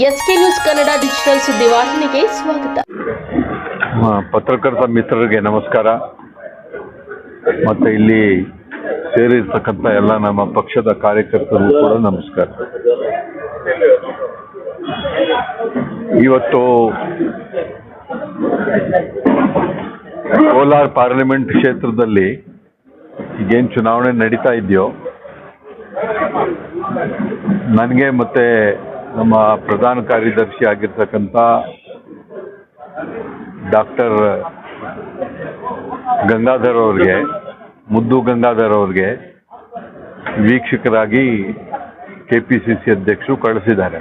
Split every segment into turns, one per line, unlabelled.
S K news Kannada digital ಸುದ್ದಿವಾಹಿನಿಗೆ ಸ್ವಾಗತ.
ಪತ್ರಕರ್ತ ಮಿತ್ರರಿಗೆ ನಮಸ್ಕಾರ. ಮತ್ತು ಇಲ್ಲಿ ಸೇರಿರ್ತಕ್ಕಂಥ ಎಲ್ಲ ನಮ್ಮ ಪಕ್ಷದ ಕಾರ್ಯಕರ್ತರು ಕೂಡ ನಮಸ್ಕಾರ. ಇವತ್ತು ಕೋಲಾರ ಪಾರ್ಲಿಮೆಂಟ್ ಕ್ಷೇತ್ರದಲ್ಲಿ ಈಗೇನು ಚುನಾವಣೆ ನಡೀತಾ ಇದೆಯೋ? ನನಗೆ ಮತ್ತೆ ನಮ್ಮ ಪ್ರಧಾನ ಕಾರ್ಯದರ್ಶಿ ಆಗಿರ್ತಕ್ಕಂಥ ಡಾಕ್ಟರ್ ಗಂಗಾಧರ್ ಅವ್ರಿಗೆ ಮುದ್ದು ಗಂಗಾಧರ್ ಅವ್ರಿಗೆ ವೀಕ್ಷಕರಾಗಿ ಕೆ ಪಿ ಸಿ ಸಿ ಅಧ್ಯಕ್ಷರು ಕಳಿಸಿದ್ದಾರೆ.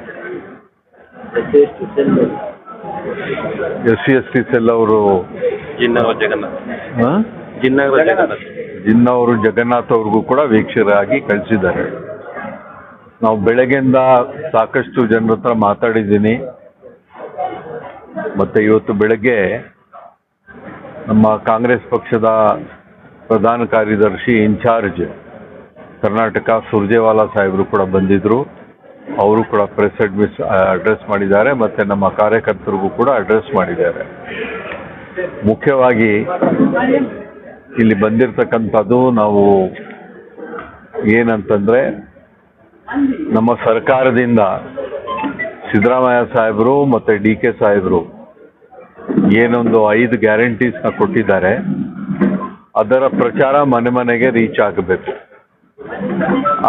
S C S T cell ಅವರು
ಜಿನ್ನವರ ಜಗನ್ನಾಥ್
ಅವ್ರಿಗೂ ಕೂಡ ವೀಕ್ಷಕರಾಗಿ ಕಳಿಸಿದ್ದಾರೆ. ನಾವು ಬೆಳಗ್ಗೆಯಿಂದ ಸಾಕಷ್ಟು ಜನರ ಹತ್ರ ಮಾತಾಡಿದ್ದೀನಿ. ಮತ್ತೆ ಇವತ್ತು ಬೆಳಗ್ಗೆ ನಮ್ಮ ಕಾಂಗ್ರೆಸ್ ಪಕ್ಷದ ಪ್ರಧಾನ ಕಾರ್ಯದರ್ಶಿ ಇನ್ಚಾರ್ಜ್ ಕರ್ನಾಟಕ ಸುರ್ಜೇವಾಲಾ ಸಾಹೇಬರು ಕೂಡ ಬಂದಿದ್ರು. ಅವರು ಕೂಡ ಪ್ರೆಸ್ ಅಡ್ಮಿಸ್ ಅಡ್ರೆಸ್ ಮಾಡಿದ್ದಾರೆ. ಮತ್ತೆ ನಮ್ಮ ಕಾರ್ಯಕರ್ತರಿಗೂ ಕೂಡ ಅಡ್ರೆಸ್ ಮಾಡಿದ್ದಾರೆ. ಮುಖ್ಯವಾಗಿ ಇಲ್ಲಿ ಬಂದಿರತಕ್ಕಂಥದ್ದು ನಾವು ಏನಂತಂದ್ರೆ ನಮ್ಮ ಸರ್ಕಾರದಿಂದ ಸಿದ್ದರಾಮಯ್ಯ ಸಾಹೇಬರು ಮತ್ತೆ ಡಿ ಕೆ ಸಾಹೇಬರು ಏನೊಂದು ಐದು ಗ್ಯಾರಂಟೀಸ್ನ ಕೊಟ್ಟಿದ್ದಾರೆ. ಅದರ ಪ್ರಚಾರ ಮನೆ ಮನೆಗೆ ರೀಚ್ ಆಗಬೇಕು.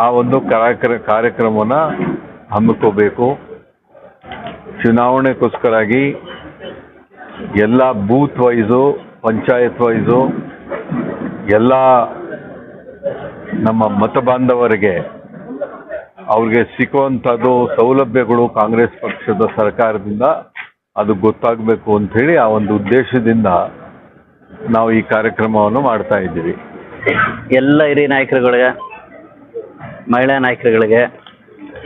ಆ ಒಂದು ಕಾರ್ಯಕ್ರ ಕಾರ್ಯಕ್ರಮನ ಹಮ್ಮಿಕೋಬೇಕು. ಚುನಾವಣೆಗೋಸ್ಕರಾಗಿ ಎಲ್ಲ ಬೂತ್ ವೈಸು, ಪಂಚಾಯತ್ ವೈಸು, ಎಲ್ಲ ನಮ್ಮ ಮತ ಬಾಂಧವರಿಗೆ ಅವ್ರಿಗೆ ಸಿಕ್ಕುವಂಥದ್ದು ಸೌಲಭ್ಯಗಳು ಕಾಂಗ್ರೆಸ್ ಪಕ್ಷದ ಸರ್ಕಾರದಿಂದ ಅದು ಗೊತ್ತಾಗಬೇಕು ಅಂಥೇಳಿ ಆ ಒಂದು ಉದ್ದೇಶದಿಂದ ನಾವು ಈ ಕಾರ್ಯಕ್ರಮವನ್ನು ಮಾಡ್ತಾ ಇದ್ದೀವಿ.
ಎಲ್ಲ ಹಿರಿಯ ನಾಯಕರುಗಳಿಗೆ ಮಹಿಳಾ ನಾಯಕರುಗಳಿಗೆ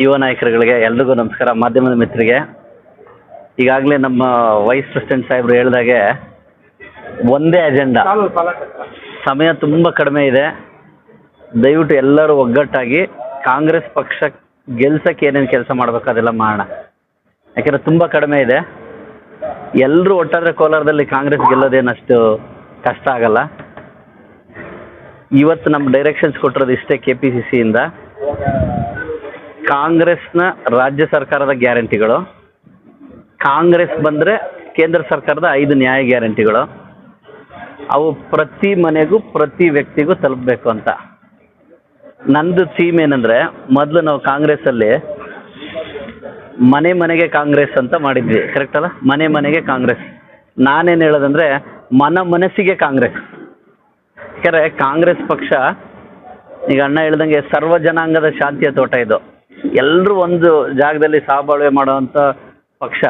ಯುವ ನಾಯಕರುಗಳಿಗೆ ಎಲ್ರಿಗೂ ನಮಸ್ಕಾರ. ಮಾಧ್ಯಮದ ಮಿತ್ರರಿಗೆ ಈಗಾಗಲೇ ನಮ್ಮ ವೈಸ್ ಪ್ರೆಸಿಡೆಂಟ್ ಸಾಹೇಬರು ಹೇಳಿದಾಗೆ ಒಂದೇ ಅಜೆಂಡಾ. ಸಮಯ ತುಂಬ ಕಡಿಮೆ ಇದೆ. ದಯವಿಟ್ಟು ಎಲ್ಲರೂ ಒಗ್ಗಟ್ಟಾಗಿ ಕಾಂಗ್ರೆಸ್ ಪಕ್ಷ ಗೆಲ್ಸಕ್ಕೆ ಏನೇನು ಕೆಲಸ ಮಾಡಬೇಕು ಅದೆಲ್ಲ ಮಾಡೋಣ. ಯಾಕಂದ್ರೆ ತುಂಬ ಕಡಿಮೆ ಇದೆ. ಎಲ್ಲರೂ ಒಟ್ಟಾದ್ರೆ ಕೋಲಾರದಲ್ಲಿ ಕಾಂಗ್ರೆಸ್ ಗೆಲ್ಲೋದೇನಷ್ಟು ಕಷ್ಟ ಆಗಲ್ಲ. ಇವತ್ತು ನಮ್ಮ ಡೈರೆಕ್ಷನ್ಸ್ ಕೊಟ್ಟಿರೋದು ಇಷ್ಟೇ ಕೆ ಪಿ ಸಿ ಸಿಯಿಂದ ಕಾಂಗ್ರೆಸ್ನ ರಾಜ್ಯ ಸರ್ಕಾರದ ಗ್ಯಾರಂಟಿಗಳು. ಕಾಂಗ್ರೆಸ್ ಬಂದರೆ ಕೇಂದ್ರ ಸರ್ಕಾರದ ಐದು ನ್ಯಾಯ ಗ್ಯಾರಂಟಿಗಳು. ಅವು ಪ್ರತಿ ಮನೆಗೂ, ಪ್ರತಿ ವ್ಯಕ್ತಿಗೂ ತಲುಪಬೇಕು ಅಂತ. ನಂದು ಥೀಮ್ ಏನಂದ್ರೆ, ಮೊದಲು ನಾವು ಕಾಂಗ್ರೆಸ್ ಅಲ್ಲಿ ಮನೆ ಮನೆಗೆ ಕಾಂಗ್ರೆಸ್ ಅಂತ ಮಾಡಿದ್ವಿ ಕರೆಕ್ಟ್ ಅಲ್ಲ? ಮನೆ ಮನೆಗೆ ಕಾಂಗ್ರೆಸ್. ನಾನೇನು ಹೇಳೋದಂದ್ರೆ, ಮನ ಮನಸ್ಸಿಗೆ ಕಾಂಗ್ರೆಸ್. ಯಾಕಂದರೆ ಕಾಂಗ್ರೆಸ್ ಪಕ್ಷ, ಈಗ ಅಣ್ಣ ಹೇಳ್ದಂಗೆ ಸರ್ವ ಜನಾಂಗದ ಶಾಂತಿಯ ತೋಟ ಇದು. ಎಲ್ಲರೂ ಒಂದು ಜಾಗದಲ್ಲಿ ಸಹಬಾಳ್ವೆ ಮಾಡುವಂತ ಪಕ್ಷ.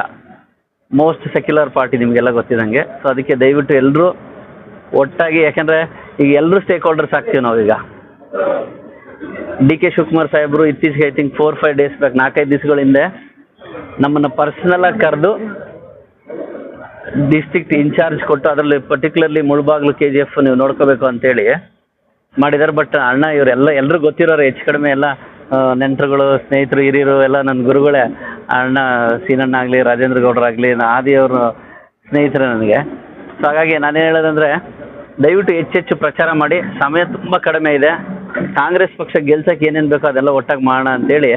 ಮೋಸ್ಟ್ ಸೆಕ್ಯುಲರ್ ಪಾರ್ಟಿ ನಿಮಗೆಲ್ಲ ಗೊತ್ತಿದಂಗೆ ಸೊ ಅದಕ್ಕೆ ದಯವಿಟ್ಟು ಎಲ್ಲರೂ ಒಟ್ಟಾಗಿ, ಯಾಕಂದ್ರೆ ಈಗ ಎಲ್ಲರೂ ಸ್ಟೇಕ್ ಹೋಲ್ಡರ್ಸ್ ಆಗ್ತೀವಿ ನಾವೀಗ. ಡಿ ಕೆ ಶಿವಕುಮಾರ್ ಸಾಹೇಬರು ಇತ್ತೀಚೆಗೆ I think four five days back ನಾಲ್ಕೈದು ದಿವಸಗಳ ಹಿಂದೆ ನಮ್ಮನ್ನು ಪರ್ಸನಲಾಗಿ ಕರೆದು ಡಿಸ್ಟಿಕ್ಟ್ ಇನ್ಚಾರ್ಜ್ ಕೊಟ್ಟು ಅದರಲ್ಲಿ particularly Mulbagal K G F ನೀವು ನೋಡ್ಕೋಬೇಕು ಅಂತೇಳಿ ಮಾಡಿದ್ದಾರೆ. ಬಟ್ ಅಣ್ಣ, ಇವರೆಲ್ಲ ಎಲ್ಲರೂ ಗೊತ್ತಿರೋರು ಹೆಚ್ಚು ಕಡಿಮೆ ಎಲ್ಲ ನೆಂಟರುಗಳು, ಸ್ನೇಹಿತರು, ಹಿರಿಯರು, ಎಲ್ಲ ನನ್ನ ಗುರುಗಳೇ. ಅಣ್ಣ ಸೀನಣ್ಣ ಆಗಲಿ, ರಾಜೇಂದ್ರ ಗೌಡರಾಗಲಿ ಆದಿಯವರು ಸ್ನೇಹಿತರು ನನಗೆ. ಸೊ ಹಾಗಾಗಿ ನಾನೇನು ಹೇಳೋದಂದರೆ ದಯವಿಟ್ಟು ಹೆಚ್ಚೆಚ್ಚು ಪ್ರಚಾರ ಮಾಡಿ. ಸಮಯ ತುಂಬ ಕಡಿಮೆ ಇದೆ. ಕಾಂಗ್ರೆಸ್ ಪಕ್ಷ ಗೆಲ್ಸಕ್ಕೆ ಏನೇನು ಬೇಕೋ ಅದೆಲ್ಲ ಒಟ್ಟಾಗಿ ಮಾಡೋಣ ಅಂತೇಳಿ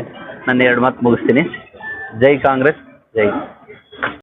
ನಾನು ಎರಡು ಮಾತು ಮುಗಿಸ್ತೀನಿ. ಜೈ ಕಾಂಗ್ರೆಸ್, ಜೈ.